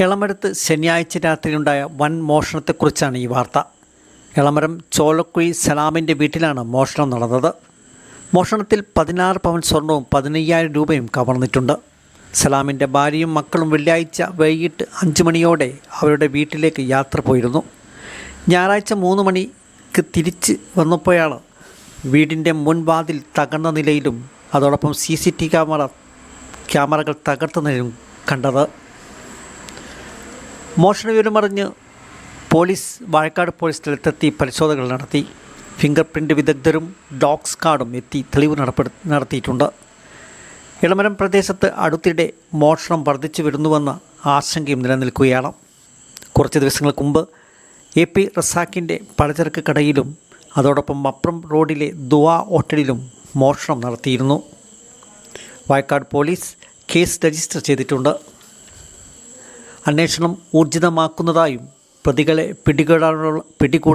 എളമരത്ത് ശനിയാഴ്ച രാത്രിയിലുണ്ടായ വൻ മോഷണത്തെക്കുറിച്ചാണ് ഈ വാർത്ത. എളമരം ചോലക്കുഴി സലാമിന്റെ വീട്ടിലാണ് മോഷണം നടന്നത്. മോഷണത്തിൽ പതിനാറ് പവൻ സ്വർണവും പതിനയ്യായിരം രൂപയും കവർന്നിട്ടുണ്ട്. സലാമിന്റെ ഭാര്യയും മക്കളും വെള്ളിയാഴ്ച വൈകിട്ട് അഞ്ച് മണിയോടെ അവരുടെ വീട്ടിലേക്ക് യാത്ര പോയിരുന്നു. ഞായറാഴ്ച മൂന്ന് മണിക്ക് തിരിച്ച് വന്നപ്പോഴാണ് വീടിന്റെ മുൻവാതിൽ തകർന്ന നിലയിലും അതോടൊപ്പം സി സി ടി ക്യാമറ ക്യാമറകൾ തകർത്ത നിലയിലും കണ്ടത്. മോഷണ വിവരമറിഞ്ഞ് പോലീസ് വാഴക്കാട് പോലീസ് സ്ഥലത്തെത്തി പരിശോധനകൾ നടത്തി. ഫിംഗർ പ്രിന്റ് വിദഗ്ധരും ഡോഗ് കാർഡും എത്തി തെളിവ് നടപ്പെടു നടത്തിയിട്ടുണ്ട്. ഇളമരം പ്രദേശത്ത് അടുത്തിടെ മോഷണം വർദ്ധിച്ചു വരുന്നുവെന്ന ആശങ്കയും നിലനിൽക്കുകയാണ്. കുറച്ച് ദിവസങ്ങൾക്ക് മുമ്പ് എ പി റസാക്കിന്റെ പലചരക്ക് കടയിലും അതോടൊപ്പം മപ്രം റോഡിലെ ദുവാ ഹോട്ടലിലും മോഷണം നടത്തിയിരുന്നു. വായക്കാട് പോലീസ് കേസ് രജിസ്റ്റർ ചെയ്തിട്ടുണ്ട്. അന്വേഷണം ഊർജിതമാക്കുന്നതായും പ്രതികളെ പിടികൂടാനുള്ള പിടികൂടാൻ